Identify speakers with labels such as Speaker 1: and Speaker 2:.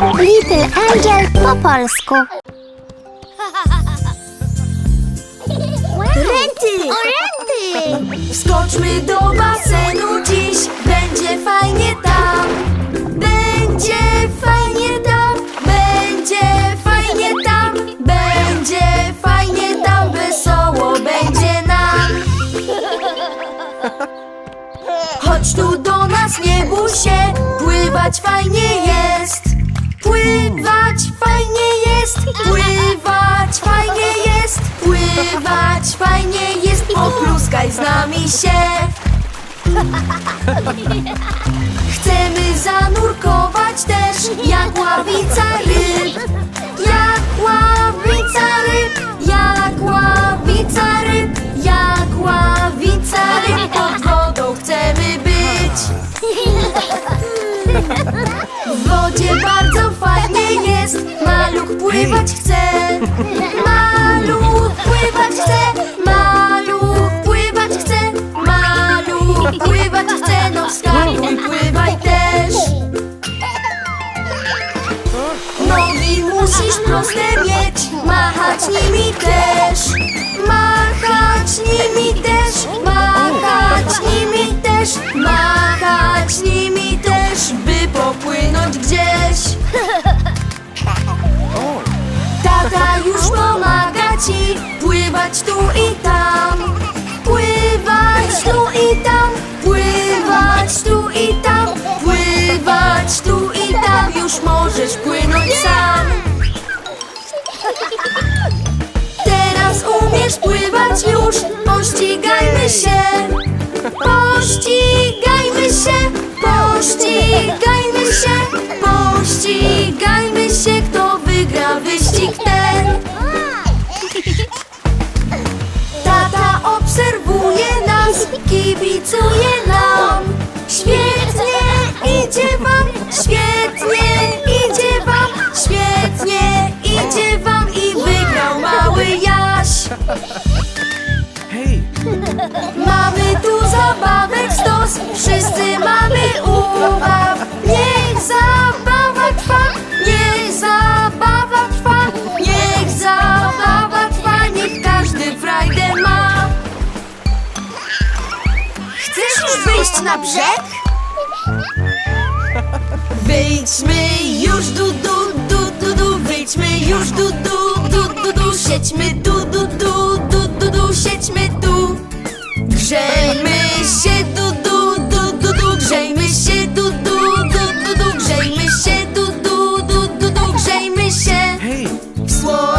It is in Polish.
Speaker 1: Little Angel po polsku. Renty! O, renty!
Speaker 2: Wskoczmy do basenu dziś, będzie fajnie tam. Będzie fajnie tam, będzie fajnie tam, będzie fajnie tam, wesoło będzie nam. Chodź tu do nas, nie bój się, pływać fajnie jest. Pływać fajnie jest, pływać fajnie jest, opluskaj z nami się. Chcemy zanurkować też, jak ławica ryb, jak ławica ryb, jak ławica ryb, jak ławica ryb, pod wodą chcemy być. W wodzie bardzo fajnie jest, maluch pływać chce. Chce, maluch pływać chce, maluch pływać chce, no wskakuj, pływaj też. Nogi musisz proste mieć, machać nimi też. Machać nimi już, pościgajmy się. Pościgajmy się, pościgajmy się, pościgajmy się, kto wygra wyścig ten. Tata obserwuje nas, kibicuje nam. Świetnie idzie wam, świetnie idzie wam, świetnie idzie wam i wygrał mały Jaś. Mamy tu zabawek stos, wszyscy mamy ubaw. Niech zabawa trwa, niech zabawa trwa, niech zabawa trwa, niech każdy frajdę ma. Chcesz już wyjść na brzeg? Wyjdźmy już du du du du du Wyjdźmy już du du du du du Siedźmy du w słońcu